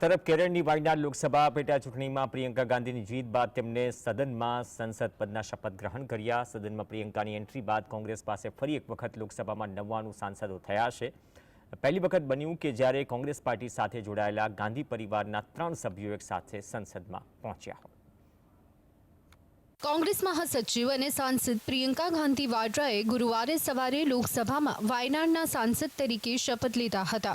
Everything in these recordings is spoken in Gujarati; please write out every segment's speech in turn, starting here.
તરફ કેરળની વાયનાડ લોકસભા પેટા ચૂંટણીમાં પ્રિયંકા ગાંધીની જીત બાદ તેમને સદનમાં સંસદ પદના શપથ ગ્રહણ કર્યા. સદનમાં પ્રિયંકાની એન્ટ્રી બાદ કોંગ્રેસ પાસે ફરી એક વખત લોકસભામાં નવ્વાણું સાંસદો થયા છે. પહેલી વખત બન્યું કે જ્યારે કોંગ્રેસ પાર્ટી સાથે જોડાયેલા ગાંધી પરિવારના ત્રણ સભ્યો એક સાથે સંસદમાં પહોંચ્યા. હોય કોંગ્રેસ મહાસચિવ અને સાંસદ પ્રિયંકા ગાંધી વાડ્રાએ ગુરુવારે સવારે લોકસભામાં વાયનાડના સાંસદ તરીકે શપથ લીધા હતા.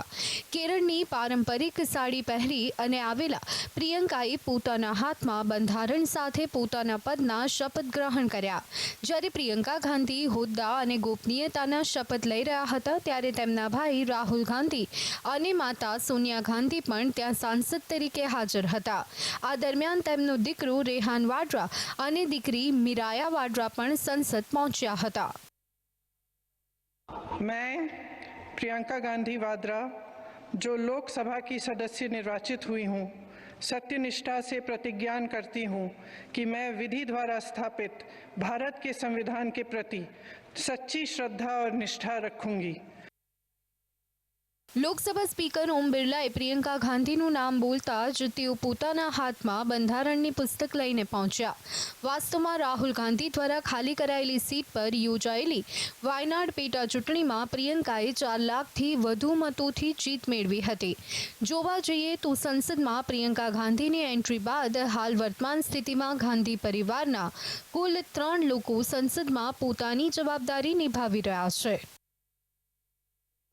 કેરળની પારંપરિક સાડી પહેરી અને આવેલા પ્રિયંકાએ પોતાના હાથમાં બંધારણ સાથે પોતાના પદના શપથ ગ્રહણ કર્યા. જ્યારે પ્રિયંકા ગાંધી હોદ્દા અને ગોપનીયતાના શપથ લઈ રહ્યા હતા, ત્યારે તેમના ભાઈ રાહુલ ગાંધી અને માતા સોનિયા ગાંધી પણ ત્યાં સાંસદ તરીકે હાજર હતા. આ દરમિયાન તેમનો દીકરો રેહાન વાડ્રા અને દીકરી મિરાયા વાડ્રા પણ સંસદ પહોંચ્યા હતા मैं प्रियंका गांधी वाड्रा जो लोकसभा की सदस्य निर्वाचित हुई हूँ सत्यनिष्ठा से प्रतिज्ञान करती हूँ कि मैं विधि द्वारा स्थापित भारत के संविधान के प्रति सच्ची श्रद्धा और निष्ठा रखूंगी લોકસભા સ્પીકર ઓમ બિરલાએ પ્રિયંકા ગાંધીનું નામ બોલતા જ તેઓ પોતાના હાથમાં બંધારણની પુસ્તક લઈને પહોંચ્યા. વાસ્તવમાં રાહુલ ગાંધી દ્વારા ખાલી કરાયેલી સીટ પર યોજાયેલી વાયનાડ પેટા ચૂંટણીમાં પ્રિયંકાએ ચાર લાખથી વધુ મતોથી જીત મેળવી હતી. જોવા જઈએ તો સંસદમાં પ્રિયંકા ગાંધીની એન્ટ્રી બાદ હાલ વર્તમાન સ્થિતિમાં ગાંધી પરિવારના કુલ ત્રણ લોકો સંસદમાં પોતાની જવાબદારી નિભાવી રહ્યા છે.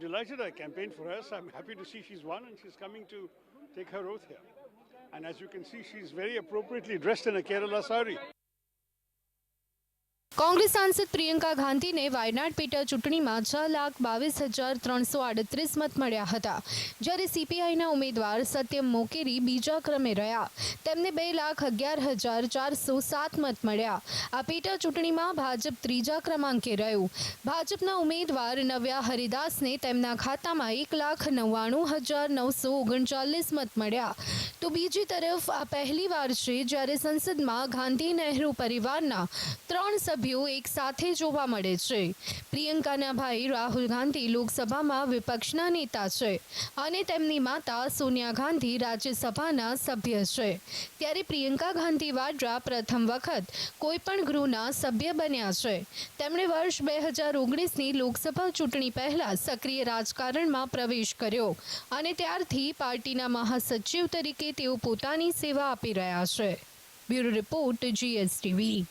Delighted I campaigned for her, so I'm happy to see she's won and she's coming to take her oath here. And as you can see, she's very appropriately dressed in a Kerala sari. Congress સાંસદ પ્રિયંકા ગાંધીને વાયનાડ પેટા ચૂંટણીમાં છ લાખ બાવીસ હજાર ત્રણસો આડત્રીસ મત મળ્યા હતા. જ્યારે સીપીઆઈના ઉમેદવાર સત્યમ મોકેરી બીજા ક્રમે રહ્યા, તેમને બે લાખ અગિયાર હજાર ચારસો સાત મત મળ્યા. આ પેટા ચૂંટણીમાં ભાજપ ત્રીજા ક્રમાંકે રહ્યું. ભાજપના ઉમેદવાર નવ્યા હરિદાસને તેમના ખાતામાં એક લાખ નવ્વાણું હજાર નવસો ઓગણચાલીસ મત મળ્યા. તો બીજી તરફ, આ પહેલીવાર છે જ્યારે સંસદમાં ગાંધી નહેરુ પરિવારના ત્રણ સભ્યો એક સાથે જોવા મળે છે. પ્રિયંકાના ભાઈ રાહુલ ગાંધી લોકસભામાં વિપક્ષના નેતા છે અને તેમની માતા સોનિયા ગાંધી રાજ્યસભાના સભ્ય છે. ત્યારે પ્રિયંકા ગાંધી વાડ્રા પ્રથમ વખત કોઈપણ ગૃહના સભ્ય બન્યા છે. તેમણે વર્ષ બે હજાર ઓગણીસની લોકસભા ચૂંટણી પહેલાં સક્રિય રાજકારણમાં પ્રવેશ કર્યો અને ત્યારથી પાર્ટીના મહાસચિવ તરીકે તેઓ પોતાની સેવા આપી રહ્યા છે. Bureau report GSTV.